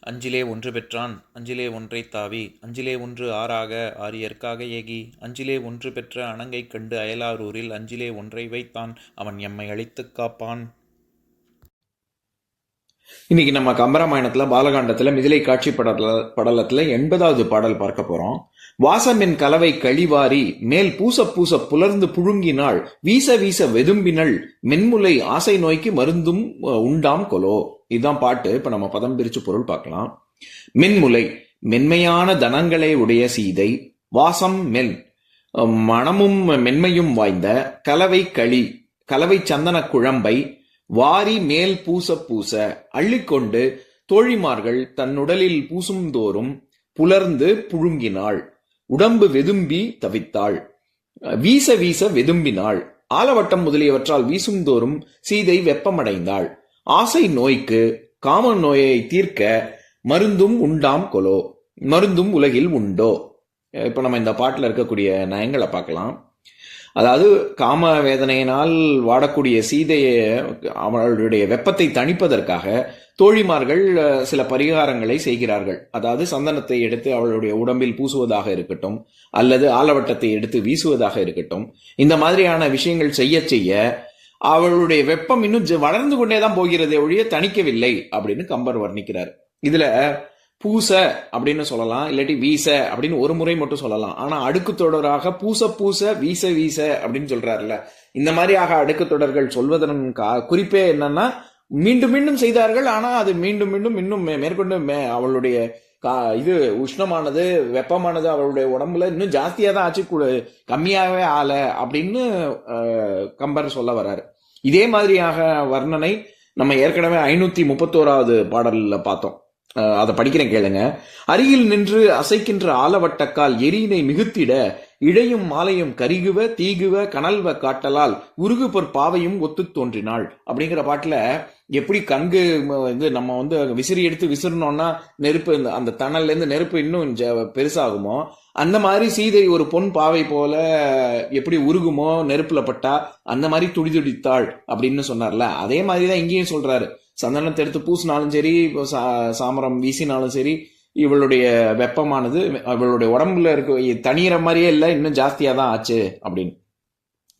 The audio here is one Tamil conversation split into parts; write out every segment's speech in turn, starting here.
அஞ்சிலே ஒன்று பெற்றான் அஞ்சிலே ஒன்றை தாவி அஞ்சிலே ஒன்று ஆறாக ஆரியற்காக ஏகி அஞ்சிலே ஒன்று பெற்ற அணங்கை கண்டு அயலாரூரில் அஞ்சிலே ஒன்றை வைத்தான் அவன் எம்மை அழித்துக் காப்பான். இன்னைக்கு நம்ம கம்பராமாயணத்துல பாலகாண்டத்துல மிதிலை காட்சி படல படலத்துல எண்பதாவது பாடல் பார்க்க போறோம். வாசமின் கலவை கழிவாரி மேல் பூச பூச புலர்ந்து புழுங்கினாள் வீச வீச வெதும்பினள் மென்முலை ஆசை நோய்க்கு மருந்தும் உண்டாம் கொலோ. இதுதான் பாட்டு. இப்ப நம்ம பதம் பிரிச்சு பொருள் பார்க்கலாம். மின்முலை மென்மையான தனங்களை உடைய சீதை வாசம் மென் மனமும் மென்மையும் வாய்ந்த கலவை களி கலவை சந்தன குழம்பை வாரி மேல் பூச பூச அள்ளிக்கொண்டு தோழிமார்கள் தன்னுடலில் பூசும் தோறும் புலர்ந்து புழுங்கினாள். உடம்பு வெதும்பி தவித்தாள். வீச வீச வெதும்பினாள். ஆலவட்டம் முதலியவற்றால் வீசும் தோறும் சீதை வெப்பமடைந்தாள். ஆசை நோய்க்கு காம நோயை தீர்க்க மருந்தும் உண்டாம் கொலோ. மருந்தும் உலகில் உண்டோ? இப்போ நம்ம இந்த பாட்டில் இருக்கக்கூடிய நயங்களை பார்க்கலாம். அதாவது காம வேதனையினால் வாடக்கூடிய சீதையை அவளுடைய வெப்பத்தை தணிப்பதற்காக தோழிமார்கள் சில பரிகாரங்களை செய்கிறார்கள். அதாவது சந்தனத்தை எடுத்து அவளுடைய உடம்பில் பூசுவதாக இருக்கட்டும் அல்லது ஆலவட்டத்தை எடுத்து வீசுவதாக இருக்கட்டும். இந்த மாதிரியான விஷயங்கள் செய்ய செய்ய அவளுடைய வெப்பம் இன்னும் வளர்ந்து கொண்டே தான் போகிறதே ஒழிய தணிக்கவில்லை அப்படின்னு கம்பர் வர்ணிக்கிறார். இதுல பூச அப்படின்னு சொல்லலாம் இல்லாட்டி வீச அப்படின்னு ஒரு முறை மட்டும் சொல்லலாம். ஆனா அடுக்கு தொடராக பூச பூச வீச வீச அப்படின்னு சொல்றாருல இந்த மாதிரியாக அடுக்கு தொடர்கள் சொல்வதன் குறிப்பே என்னன்னா மீண்டும் மீண்டும் செய்தார்கள் ஆனா அது மீண்டும் மீண்டும் இன்னும் மே- மேற்கொண்டு மே- அவளுடைய இது உஷ்ணமானது வெப்பமானது அவளுடைய உடம்புல இன்னும் ஜாஸ்தியாக தான் ஆச்சு கூட கம்மியாகவே ஆல அப்படின்னு கம்பர் சொல்ல வர்றாரு இதே மாதிரியாக வர்ணனை நம்ம ஏற்கனவே ஐநூத்தி முப்பத்தோராவது பாடலில் பார்த்தோம். அதை படிக்கிறேன் கேளுங்க. அருகில் நின்று அசைக்கின்ற ஆலவட்டக்கால் எரியினை மிகுத்திட இழையும் மாலையும் கருகுவ தீகுவ கனல்வ காட்டலால் உருகுபொற் பாவையும் ஒத்து தோன்றினாள். அப்படிங்கிற பாட்டுல எப்படி கங்கு வந்து இது நம்ம வந்து விசிறி எடுத்து விசிறினோம்னா நெருப்பு இந்த- அந்த தணல்லேருந்து நெருப்பு இன்னும் பெருசாகுமோ? அந்த மாதிரி சீதை ஒரு பொன் பாவை போல எப்படி உருகுமோ? நெருப்புல பட்டா அந்த மாதிரி துடி துடித்தாள் அப்படின்னு சொன்னார்ல. அதே மாதிரி தான் இங்கேயும் சொல்றாரு. சந்தனத்தை எடுத்து பூசினாலும் சரி இப்போ சா- சாமரம் வீசினாலும் சரி இவளுடைய வெப்பமானது அவளுடைய உடம்புல இருக்க தனியிற மாதிரியே இல்லை இன்னும் ஜாஸ்தியாக தான் ஆச்சு அப்படின்னு.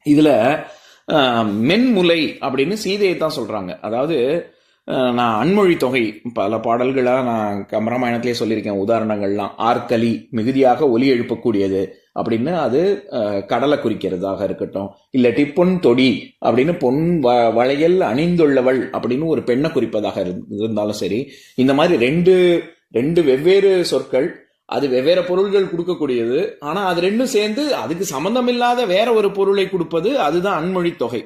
இதுல மென்முலை அப்படின்னு சீதையை தான் சொல்கிறாங்க அதாவது நான் அன்மொழி தொகை பல பாடல்களாக நான் கம்பராமாயணத்திலே சொல்லியிருக்கேன் உதாரணங்கள்லாம். ஆர்கலி மிகுதியாக ஒலி எழுப்பக்கூடியது அப்படின்னு அது கடலை குறிக்கிறதாக இருக்கட்டும். இல்லாட்டி பொன் தொடி அப்படின்னு பொன் வ- வளையல் அணிந்துள்ளவள் அப்படின்னு ஒரு பெண்ணை குறிப்பதாக இரு- இருந்தாலும் சரி. இந்த மாதிரி ரெண்டு ரெண்டு வெவ்வேறு சொற்கள் அது வெவ்வேறு பொருள்கள் கொடுக்கக்கூடியது. ஆனால் அது ரெண்டும் சேர்ந்து அதுக்கு சம்மந்தமில்லாத வேற ஒரு பொருளை கொடுப்பது அதுதான் அன்மொழி தொகை.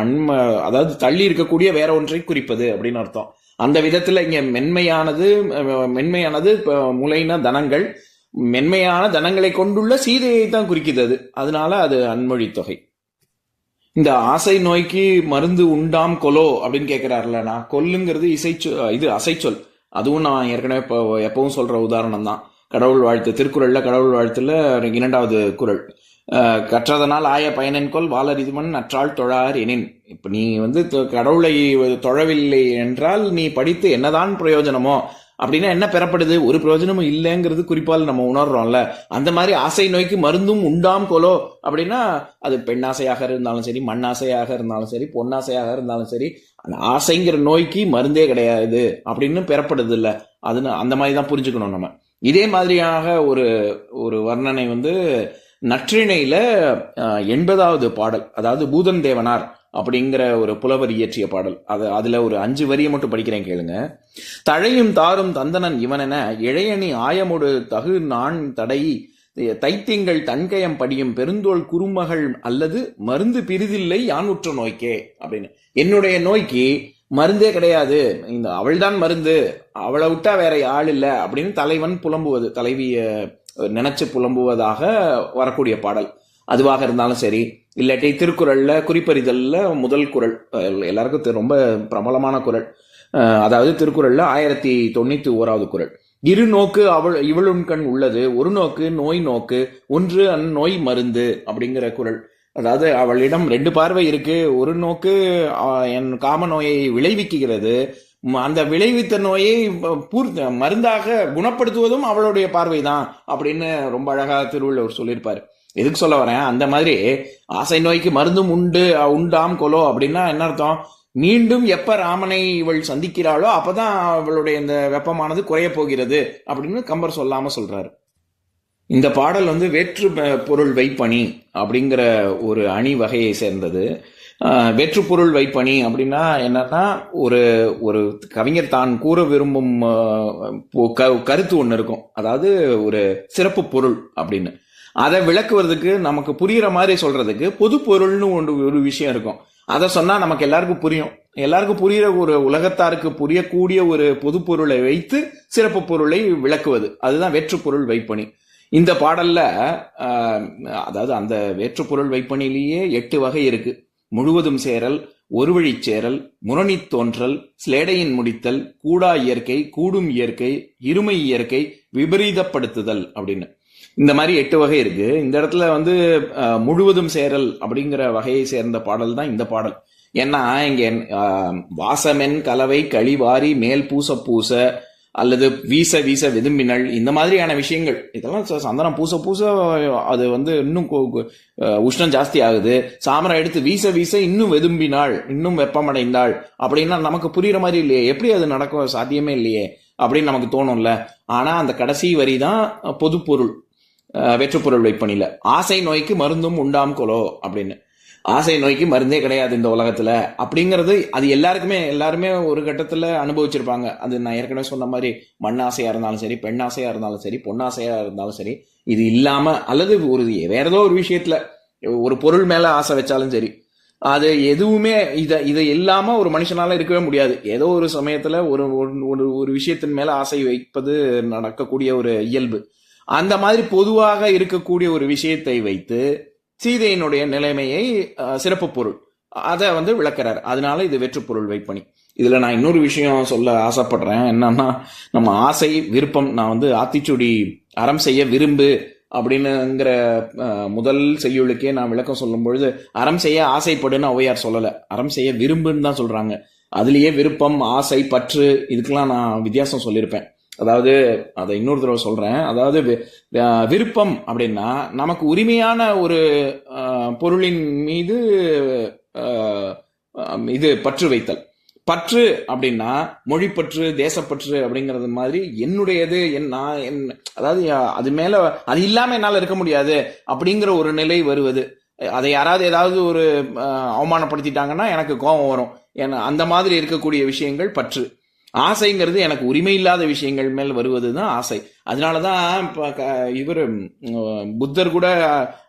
அன்ம அதாவது தள்ளி இருக்கக்கூடிய வேற ஒன்றை குறிப்பது அப்படின்னு அர்த்தம். அந்த விதத்துல இங்க மென்மையானது மென்மையானது இப்ப தனங்கள் மென்மையான தனங்களை கொண்டுள்ள சீதையை தான் குறிக்குது அது. அதனால அது அன்மொழி தொகை. இந்த ஆசை நோய்க்கு மருந்து உண்டாம் கொலோ அப்படின்னு கேட்கிறாருல நான் கொல்லுங்கிறது இசைச்சொ இது அசைச்சொல். அதுவும் நான் ஏற்கனவே இப்போ எப்பவும் சொல்ற உதாரணம் தான் கடவுள் வாழ்த்து. திருக்குறளில் கடவுள் வாழ்த்துல இரண்டாவது குரல் கற்றதனால் ஆய பயனென்கொள் வாளரிதுமன் நற்றாள் தொழார் எனின். இப்போ நீ வந்து தொ- கடவுளை தொழவில்லை என்றால் நீ படித்து என்னதான் பிரயோஜனமோ அப்படின்னா என்ன பெறப்படுது? ஒரு பிரயோஜனமும் இல்லைங்கிறது குறிப்பால் நம்ம உணர்றோம்ல. அந்த மாதிரி ஆசை நோய்க்கு மருந்தும் உண்டாம் கொலோ அப்படின்னா அது பெண்ணாசையாக இருந்தாலும் சரி மண்ணாசையாக இருந்தாலும் சரி பொன்னாசையாக இருந்தாலும் சரி அந்த ஆசைங்கிற நோய்க்கு மருந்தே கிடையாது அப்படின்னு பெறப்படுது இல்லை அதுன்னு அந்த மாதிரி தான் புரிஞ்சுக்கணும் நம்ம. இதே மாதிரியாக ஒரு ஒரு வர்ணனை வந்து நற்றிணையில எண்பதாவது பாடல் அதாவது பூதன் தேவனார் அப்படிங்கிற ஒரு புலவர் இயற்றிய பாடல். அது அதுல ஒரு அஞ்சு வரியை மட்டும் படிக்கிறேன் கேளுங்க. தழையும் தாரும் தந்தனன் இவனென இழையணி ஆயமுடு தகு நான் தடை தைத்தியங்கள் தன்கயம் படியும் பெருந்தோல் குறுமகள் அல்லது மருந்து பிரிதில்லை யான் உற்ற நோய்க்கே அப்படின்னு. என்னுடைய நோய்க்கு மருந்தே கிடையாது. இந்த அவள்தான் மருந்து. அவளை விட்டா வேற ஆள் இல்லை அப்படின்னு தலைவன் புலம்புவது தலைவிய நினைச்சு புலம்புவதாக வரக்கூடிய பாடல். அதுவாக இருந்தாலும் சரி இல்லாட்டி திருக்குறள்ல குறிப்பறிதல்ல முதல் குறள் எல்லாருக்கும் ரொம்ப பிரபலமான குறள் அதாவது திருக்குறள்ல ஆயிரத்தி தொண்ணூத்தி ஓராவது குறள் இரு நோக்கு அவள் இவளும் கண் உள்ளது. ஒரு நோக்கு நோய் நோக்கு ஒன்று அந்நோய் மருந்து அப்படிங்கிற குறள் அதாவது அவளிடம் ரெண்டு பார்வை இருக்கு. ஒரு நோக்கு என் காம நோயை விளைவிக்கிறது. அந்த விளைவித்த நோயை பூர்த்தி மருந்தாக குணப்படுத்துவதும் அவளுடைய பார்வை தான் அப்படின்னு ரொம்ப அழகா திருவள்ளுவர் சொல்லியிருப்பாரு. எதுக்கு சொல்ல வரேன்? அந்த மாதிரி ஆசை நோய்க்கு மருந்தும் உண்டு உண்டாம் கொலோ அப்படின்னா என்ன அர்த்தம்? மீண்டும் எப்ப ராமனை இவள் சந்திக்கிறாளோ அப்பதான் அவளுடைய இந்த வெப்பமானது குறைய போகிறது அப்படின்னு கம்பர் சொல்லாம சொல்றாரு. இந்த பாடல் வந்து வேற்று பொருள் வைப்பணி அப்படிங்கிற ஒரு அணி வகையை சேர்ந்தது. வேற்று பொருள் வைப்பணி அப்படின்னா என்னன்னா ஒரு ஒரு கவிஞர் தான் கூற விரும்பும் கருத்து ஒன்று இருக்கும். அதாவது ஒரு சிறப்பு பொருள் அப்படின்னு. அதை விளக்குவதுக்கு நமக்கு புரியுற மாதிரி சொல்றதுக்கு பொது பொருள்னு ஒன்று ஒரு விஷயம் இருக்கும். அதை சொன்னா நமக்கு எல்லாருக்கும் புரியும். எல்லாருக்கும் புரியுற ஒரு உலகத்தாருக்கு புரியக்கூடிய ஒரு பொது பொருளை வைத்து சிறப்பு பொருளை விளக்குவது. அதுதான் வேற்று பொருள் வைப்பணி. இந்த பாடல்ல அதாவது அந்த வேற்றுப்பொருள் வைப்பனிலேயே வைப்பணிலேயே எட்டு வகை இருக்கு. முழுவதும் சேரல் ஒரு வழி சேரல் முரணி தோன்றல் ஸ்லேடையின் முடித்தல் கூடா இயற்கை கூடும் இயற்கை இருமை இயற்கை விபரீதப்படுத்துதல் அப்படின்னு. இந்த மாதிரி எட்டு வகை இருக்கு. இந்த இடத்துல வந்து முழுவதும் சேரல் அப்படிங்கிற வகையை சேர்ந்த பாடல் தான் இந்த பாடல். ஏன்னா இங்க வாசமென் கலவை கழிவாரி மேல் பூச பூச அல்லது வீச வீச விதும்பினள் இந்த மாதிரியான விஷயங்கள். இதெல்லாம் ச- சந்தனம் பூச பூச அது வந்து இன்னும் கு- கு- உஷ்ணம் ஜாஸ்தி ஆகுது. சாமரம் எடுத்து வீச வீச இன்னும் வெதும்பினாள் இன்னும் வெப்பமடைந்தாள் அப்படின்னா நமக்கு புரியுற மாதிரி இல்லையே. எப்படி அது நடக்க சாத்தியமே இல்லையே அப்படின்னு நமக்கு தோணும்ல. ஆனா அந்த கடைசி வரி தான் பொதுப்பொருள் வெற்றுப்பொருள் வைப்பணில ஆசை நோய்க்கு மருந்தும் உண்டாம் கொலோ அப்படின்னு. ஆசை நோய்க்கு மருந்தே கிடையாது இந்த உலகத்துல. அப்படிங்கிறது அது எல்லாருக்குமே எல்லாருமே ஒரு கட்டத்துல அனுபவிச்சிருப்பாங்க. அது நான் ஏற்கனவே சொன்ன மாதிரி மண் இருந்தாலும் சரி பெண் ஆசையாக இருந்தாலும் சரி பொண்ணாசையாக இருந்தாலும் சரி இது இல்லாம அல்லது ஒரு வேற ஏதோ ஒரு விஷயத்துல ஒரு பொருள் மேல ஆசை வச்சாலும் சரி அது எதுவுமே இதை இதை இல்லாம ஒரு மனுஷனால இருக்கவே முடியாது. ஏதோ ஒரு சமயத்துல ஒரு ஒரு- ஒரு ஒரு விஷயத்தின் மேல ஆசை வைப்பது நடக்கக்கூடிய ஒரு இயல்பு. அந்த மாதிரி பொதுவாக இருக்கக்கூடிய ஒரு விஷயத்தை வைத்து சீதையினுடைய நிலைமையை சிறப்பு பொருள். அதை வந்து விளக்குறார். அதனால இது வெற்று பொருள் வைப்பணி. இதுல நான் இன்னொரு விஷயம் சொல்ல ஆசைப்படுறேன். என்னன்னா நம்ம ஆசை விருப்பம் நான் வந்து ஆத்திச்சூடி அறம் செய்ய விரும்பு அப்படின்னுங்கிற முதல் செய்யுளுக்கே நான் விளக்கம் சொல்லும் பொழுது அறம் செய்ய ஆசைப்படுன்னு ஔவையார் சொல்லல. அறம் செய்ய விரும்புன்னு தான் சொல்றாங்க. அதுலயே விருப்பம் ஆசை பற்று இதுக்கெல்லாம் நான் வித்தியாசம் சொல்லியிருப்பேன். அதாவது அதை இன்னொரு தடவை சொல்றேன். அதாவது விருப்பம் அப்படின்னா நமக்கு உரிமையான ஒரு பொருளின் மீது இது பற்று வைத்தல். பற்று அப்படின்னா மொழிப்பற்று தேசப்பற்று அப்படிங்கிறது மாதிரி என்னுடையது என் நான் என் அதாவது அது மேல அது இல்லாம என்னால் இருக்க முடியாது அப்படிங்கிற ஒரு நிலை வருவது. அதை யாராவது ஏதாவது ஒரு அவமானப்படுத்திட்டாங்கன்னா எனக்கு கோபம் வரும். ஏன்னா அந்த மாதிரி இருக்கக்கூடிய விஷயங்கள் பற்று. ஆசைங்கிறது எனக்கு உரிமை இல்லாத விஷயங்கள் மேல் வருவது தான் ஆசை. அதனால தான் இப்போ இவர் புத்தர் கூட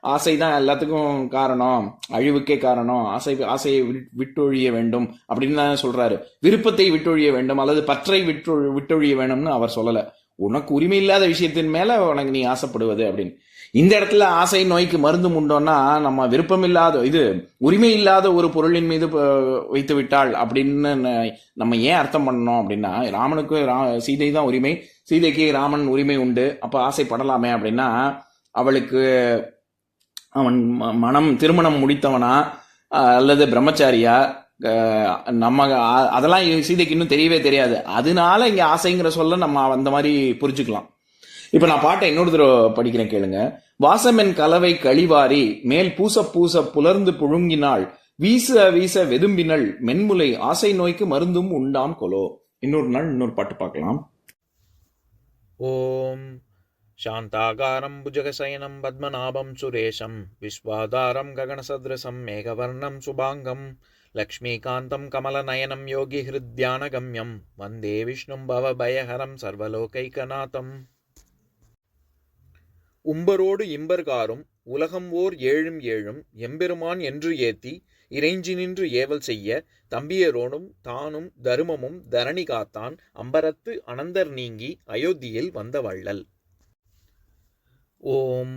ஆசை தான் எல்லாத்துக்கும் காரணம். அழிவுக்கே காரணம். ஆசை ஆசையை விட்- விட்டொழிய வேண்டும் அப்படின்னு தான் சொல்றாரு. விருப்பத்தை விட்டொழிய வேண்டும் அல்லது பற்றை விட்டு விட்டொழிய வேண்டும்னு அவர் சொல்லலை. உனக்கு உரிமை இல்லாத விஷயத்தின் மேல உனக்கு நீ ஆசைப்படுவது அப்படின்னு. இந்த இடத்துல ஆசை நோய்க்கு மருந்து உண்டோன்னா நம்ம விருப்பம் இல்லாத இது உரிமை இல்லாத ஒரு பொருளின் மீது வைத்து விட்டாள் அப்படின்னு நம்ம ஏன் அர்த்தம் பண்ணோம் அப்படின்னா ராமனுக்கு ரா- சீதை தான் உரிமை. சீதைக்கு ராமன் உரிமை உண்டு. அப்ப ஆசைப்படலாமே அப்படின்னா அவளுக்கு அவன் ம- மனம் திருமணம் முடித்தவனா அல்லது பிரம்மச்சாரியா நம்ம அ- அதெல்லாம் சீதைக்கு இன்னும் தெரியவே தெரியாது அதனால இங்க ஆசைங்கிற சொல்ல நம்ம அந்த மாதிரி புரிஞ்சுக்கலாம் இப்ப நான் பாட்டை இன்னொரு தடவை படிக்கிறேன் கேளுங்க வாசமென் கலவை கழிவாரி மேல் பூச பூச புலர்ந்து புழுங்கினாள் வீச வீச வெதும்பினள் மென்முலை ஆசை நோய்க்கு மருந்தும் உண்டாம் கொலோ இன்னொரு நாள் இன்னொரு பாட்டு பார்க்கலாம் ॐ शान्ताकारं भुजगशयनं पद्मनाभं सुरेशं विश्वाधारं गगनसदृशं मेघवर्णं शुभाङ्गं लक्ष्मीकान्तं कमलनयनं योगिहृद्यानगम्यं वन्दे विष्णुं भवभयहरं सर्वलोकैकनाथम् உம்பரோடு இம்பர்காரும் உலகம் ஓர் ஏழும் ஏழும் எம்பெருமான் என்று ஏத்தி இறைஞ்சி நின்று ஏவல் செய்ய தம்பியரோனும் தானும் தருமமும் தரணி காத்தான் அம்பரத்து அனந்தர் நீங்கி அயோத்தியில் வந்த வள்ளல் ஓம்